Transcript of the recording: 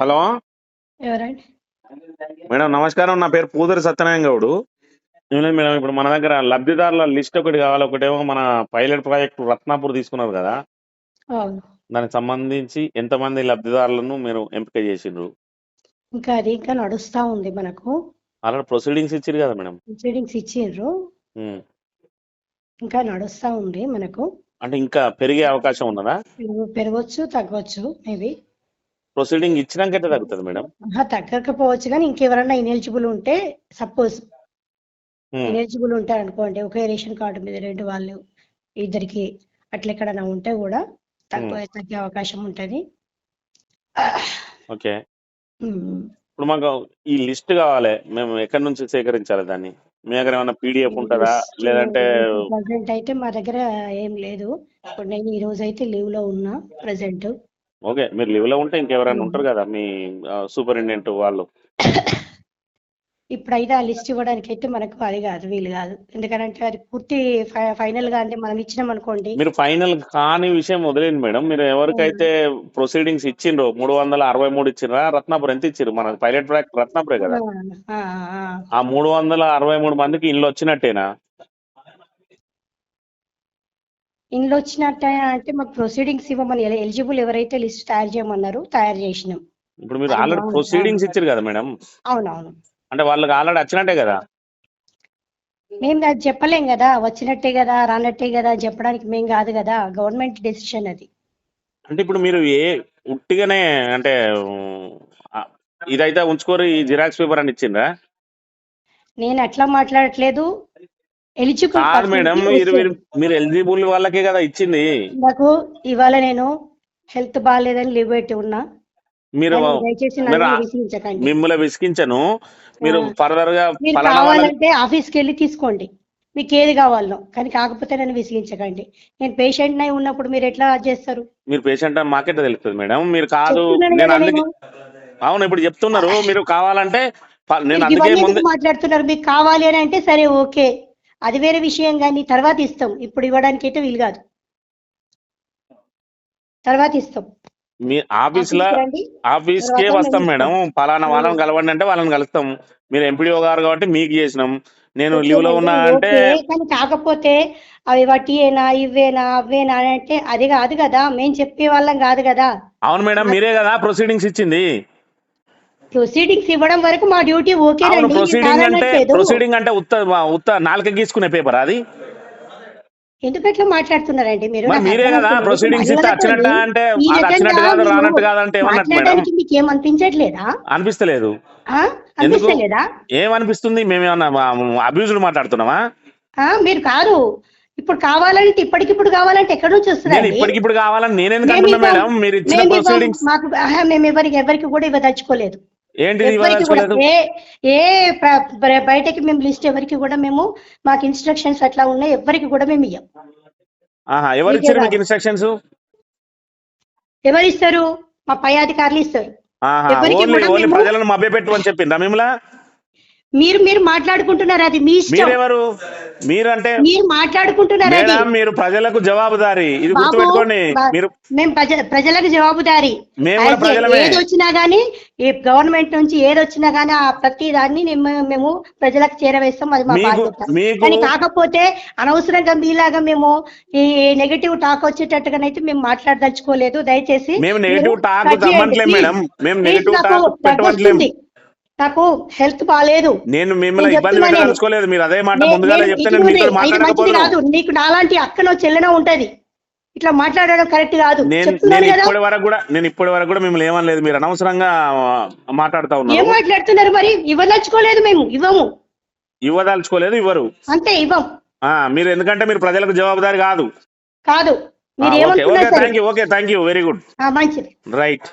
Hello? ఎవరండి? Madam నమస్కారం. నా పేరు పూదరి సత్యనారాయణ గౌడు. మేడం ఇప్పుడు మన దగ్గర లబ్ధిదారుల లిస్ట్ ఒకటి కావాలి. ఒకటేమో మన పైలట్ ప్రాజెక్ట్ రత్నాపూర్ తీసుకున్నారు కదా? అవును. దానికి సంబంధించి ఎంతమంది లబ్ధిదారులను మీరు ఎంపిక చేసిండ్రు? ఇంకా అది ఇంకా నడుస్తా ఉంది మనకు. ఆల్రెడీ ప్రొసీడింగ్స్ ఇచ్చారు కదా మేడం? ప్రొసీడింగ్స్ ఇచ్చిండ్రు ఉమ్. ఇంకా నడుస్తా ఉంది మనకు. అంటే ఇంకా పెరిగే అవకాశం ఉన్నదా? పెరుగు- తగ్గవచ్చు మేబీ. ప్రొసీడింగ్ ఇచ్చినాక తగ్గుతుంది మేడం? తగ్గకపోవచ్చు కానీ ఇంకెవరన్నా ఇనెలిజిబుల్ ఉంటే సపోజ్. ఇనెలిజిబుల్ ఉంటారు అనుకోండి ఒకే రేషన్ కార్డు మీద రెండు వాళ్ళు ఇద్దరికి అట్లా ఎక్కడైనా ఉంటే కూడా తక్కువ తగ్గే అవకాశం ఉంటది. ఓకే. ఉమ్. ఇప్పుడు మాకు ఈ లిస్ట్ కావాలి. మేము ఎక్కడి నుంచి సేకరించాలి దాన్ని? మీ దగ్గర ఏమైనా పీడిఎఫ్ ఉంటుందా? లేదంటే ప్రజెంట్ అయితే మా దగ్గర ఏం లేదు. ఇప్పుడు నేను ఈ రోజు అయితే లీవ్లో ఉన్నా ప్రజెంట్ ఓకే మీరు లీవ్లో ఉంటే ఇంకెవరైనా ఉంటారు కదా మీ సూపరింటెండెంట్ వాళ్ళు. ఇప్పుడైతే ఆ లిస్ట్ ఇవ్వడానికి అయితే మనకు అది కాదు వీలు కాదు. ఎందుకంటే అది పూర్తి ఫైనల్గా అంటే మనం ఇచ్చినాం అనుకోండి. మీరు ఫైనల్ కాని విషయం వదిలేండి మేడం. మీరు ఎవరికైతే ప్రొసీడింగ్స్ ఇచ్చిండ్రో మూడు వందల అరవై మూడు ఇచ్చిండ్రా రత్నాపురం ఎంత ఇచ్చారు మన పైలట్ ట్రాక్ రత్నాపురే కదా. ఆ మూడు వందల అరవై మూడు మందికి ఇల్లు వచ్చినట్టేనా? ఇందులో వచ్చినట్ట అంటే మాకు ప్రొసీడింగ్స్ ఇవ్వమని ఎలిజిబుల్ ఎవరైతే లిస్ట్ తయారు చేయమన్నారు తయారు చేసినాం. ఇప్పుడు మీరు ఆల్రెడీ. ప్రొసీడింగ్స్ ఇచ్చారు కదా మేడం? అవునవును. అంటే వాళ్ళకి ఆల్రెడీ వచ్చినట్టే కదా? మేము అది చెప్పలేం కదా వచ్చినట్టే కదా రానట్టే కదా చెప్పడానికి మేము కాదు కదా గవర్నమెంట్ డెసిషన్ అది. అంటే ఇప్పుడు మీరు ఏ ఉట్టిగానే అంటే ఇదైతే ఉంచుకోరు ఈ జిరాక్స్ పేపర్ అని ఇచ్చిండ్రా? నేను అట్లా మాట్లాడట్లేదు. ఎలిజిబుల్ కాదు మేడం మీరు మీరు ఎలిజిబుల్ వాళ్ళకే కదా ఇచ్చింది. నాకు ఇవాళ నేను హెల్త్ బాగాలేదని లీవ్ పెట్టి ఉన్నా. మీరు మిమ్మల్ని విసిగించను. మీరు. ఫర్దర్గా కావాలంటే ఆఫీస్కి వెళ్ళి తీసుకోండి. మీకు ఏది కావాలో. కానీ కాకపోతే నన్ను విసిగించకండి. నేను పేషెంట్ అయి ఉన్నప్పుడు మీరు ఎట్లా చేస్తారు? మీరు పేషెంట్ అని మాకెట్లా తెలుస్తుంది మేడం? మీరు కాదు నేను అందుకే. అవును ఇప్పుడు చెప్తున్నారు. మీరు కావాలంటే నేను అందుకే ముందు మాట్లాడుతున్నారు? మీకు కావాలి అని అంటే సరే ఓకే. అది వేరే విషయం కానీ తర్వాత ఇస్తాం. ఇప్పుడు ఇవ్వడానికి అయితే వీలు కాదు. తర్వాత ఇస్తాం. మీ ఆఫీస్లో. ఆఫీస్ కే వస్తాం మేడం. పలానా. వాళ్ళని కలవండి అంటే వాళ్ళని కలుస్తాం. మీరు ఎంపీడీఓ గారు కాబట్టి మీకు చేసినాం. నేను లీవ్లో ఉన్నా అంటే. కానీ కాకపోతే అవి వడ్డీయేనా ఇవేనా అవేనా అంటే అది కాదు కదా. మేము చెప్పే వాళ్ళం కాదు కదా. అవును మేడం మీరే కదా ప్రొసీడింగ్స్ ఇచ్చింది. ప్రొసీడింగ్స్ ఇవ్వడం వరకు మా డ్యూటీ ఓకేనండి ప్రొసీడింగ్ అంటే. ప్రొసీడింగ్ అంటే ఉత్త ఉత్త నాలుక గీసుకునే పేపర్ అది? ఎందుకు ఎట్లా మాట్లాడుతున్నారండి మీరు? మరి కదా. ప్రొసీడింగ్స్ వచ్చినట్ట అంటే వచ్చినట్టు కాదు రానట్టు కాదంటే ఏమన్నట్టు మేడం? మీకు ఏం అనిపించట్లేదా అనిపిస్తలేదు అనిపిస్తలేదా? ఏమనిపిస్తుంది? మేమేమన్నా అబ్యూజ్డ్ మాట్లాడుతున్నామా? మీరు కాదు. ఇప్పుడు కావాలంటే ఇప్పటికిప్పుడు కావాలంటే ఎక్కడి నుంచి నేను వస్తుందండి ఇప్పటికిప్పుడు కావాలని నేనెందుకు. మేడం? మీరు ఇచ్చిన. ప్రొసీడింగ్స్ మాకు మేము ఎవరికి ఎవరికి కూడా ఇవ్వదలుచుకోలేదు. ఇవ్వదలుచుకోలేదు ఏ బయటకి మేము లిస్ట్ ఎవరికి కూడా మేము మాకు ఇన్స్ట్రక్షన్స్ అట్లా ఉన్నాయి ఎవరికి కూడా మేము ఇయ్యం. ఎవరు ఇచ్చారు మీకు. ఇన్స్ట్రక్షన్స్ ఎవరు ఇస్తారు మా పై అధికారులు ఇస్తారు. ప్రజలను మభ్యపెట్టు అని చెప్పిందా మిమ్మల్ని? మీరు మీరు మాట్లాడుకుంటున్నారు అది మీ ఇష్టం. మీరెవరు? మీరంటే మీరు మాట్లాడుకుంటున్నారు అది. మేడం మీరు ప్రజలకు జవాబుదారి. ఇది గుర్తుపెట్టుకోండి మీరు మేము ప్రజ ప్రజలకు జవాబుదారి. మేము కూడా అయితే ప్రజలమే. ఏది వచ్చినా గానీ ఈ గవర్నమెంట్ నుంచి ఏది వచ్చినా గానీ ఆ ప్రతి దాన్ని మేము మేము ప్రజలకు చేరవేస్తాం. అది మా మీకు- బాధ్యత. మీకు- కానీ కాకపోతే అనవసరంగా మీలాగా మేము ఈ నెగటివ్ టాక్ వచ్చేటట్టుగానైతే మేము మాట్లాడదలుచుకోలేదు. దయచేసి మేము నెగటివ్ మీరు టాక్ కట్ చేయండి. తమ్మట్లేం మేడం. మేము please నెగటివ్ నాకు టాక్ పెట్టవట్లేం తగ్గొస్తుంది. నాకు హెల్త్ బాగాలేదు నేను మిమ్మల్ని ఇబ్బంది. పెట్టదలుచుకోలేదు. మీరు అదే మాట ముందుగానే చెప్తే నేను. మీతో మాట్లాడకపోదు కాదు. నీకు నాలాంటి అక్కనో చెల్లెనో ఉంటది. ఇట్లా మాట్లాడడం కరెక్ట్ కాదు. నేను ఇప్పటి వరకు కూడా నేను ఇప్పటి వరకు కూడా మిమ్మల్ని ఏమనలేదు. మీరు అనవసరంగా మాట్లాడుతా ఏం ఉన్నారు మాట్లాడుతున్నారు మరి? ఇవ్వదలుచుకోలేదు మేము. ఇవ్వము. ఇవ్వదలుచుకోలేదు ఇవ్వరు. అంతే ఇవ్వం. ఆ, మీరు ఎందుకంటే మీరు ప్రజలకు జవాబుదారి కాదు. కాదు. మీరు okay thank you okay thank you very good ఆ, మంచిది. రైట్